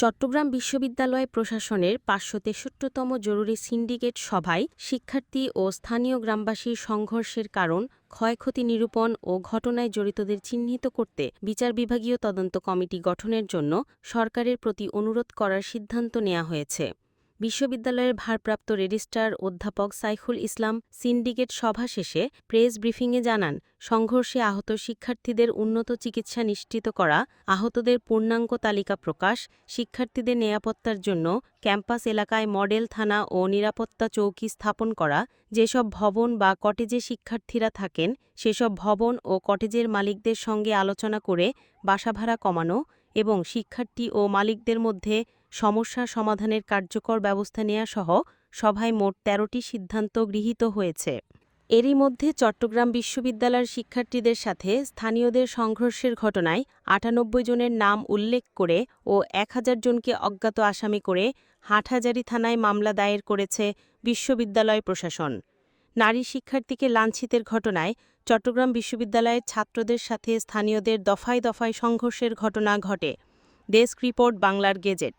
চট্টগ্রাম বিশ্ববিদ্যালয় প্রশাসনের পাঁচশো তেষট্টিতম জরুরি সিন্ডিকেট সভায় শিক্ষার্থী ও স্থানীয় গ্রামবাসীর সংঘর্ষের কারণ, ক্ষয়ক্ষতি নিরূপণ ও ঘটনায় জড়িতদের চিহ্নিত করতে বিচার বিভাগীয় তদন্ত কমিটি গঠনের জন্য সরকারের প্রতি অনুরোধ করার সিদ্ধান্ত নেওয়া হয়েছে। বিশ্ববিদ্যালয়ের ভারপ্রাপ্ত রেজিস্ট্রার অধ্যাপক সাইফুল ইসলাম সিন্ডিকেট সভা শেষে প্রেস ব্রিফিংয়ে জানান, সংঘর্ষে আহত শিক্ষার্থীদের উন্নত চিকিৎসা নিশ্চিত করা, আহতদের পূর্ণাঙ্গ তালিকা প্রকাশ, শিক্ষার্থীদের নিরাপত্তার জন্য ক্যাম্পাস এলাকায় মডেল থানা ও নিরাপত্তা চৌকি স্থাপন করা, যেসব ভবন বা কটেজে শিক্ষার্থীরা থাকেন, সেসব ভবন ও কটেজের মালিকদের সঙ্গে আলোচনা করে বাসাভাড়া কমানো এবং শিক্ষার্থী ও মালিকদের মধ্যে সমস্যা সমাধানের কার্যকর ব্যবস্থা নেওয়া সহ সভায় মোট তেরোটি সিদ্ধান্ত গৃহীত হয়েছে। এরই মধ্যে চট্টগ্রাম বিশ্ববিদ্যালয়ের শিক্ষার্থীদের সাথে স্থানীয়দের সংঘর্ষের ঘটনায় আটানব্বই জনের নাম উল্লেখ করে ও এক হাজার জনকে অজ্ঞাত আসামি করে হাটহাজারী থানায় মামলা দায়ের করেছে বিশ্ববিদ্যালয় প্রশাসন। নারী শিক্ষার্থীকে লাঞ্ছিতের ঘটনায় চট্টগ্রাম বিশ্ববিদ্যালয়ের ছাত্রদের সাথে স্থানীয়দের দফায় দফায় সংঘর্ষের ঘটনা ঘটে। ডেস্ক রিপোর্ট বাংলার গেজেট।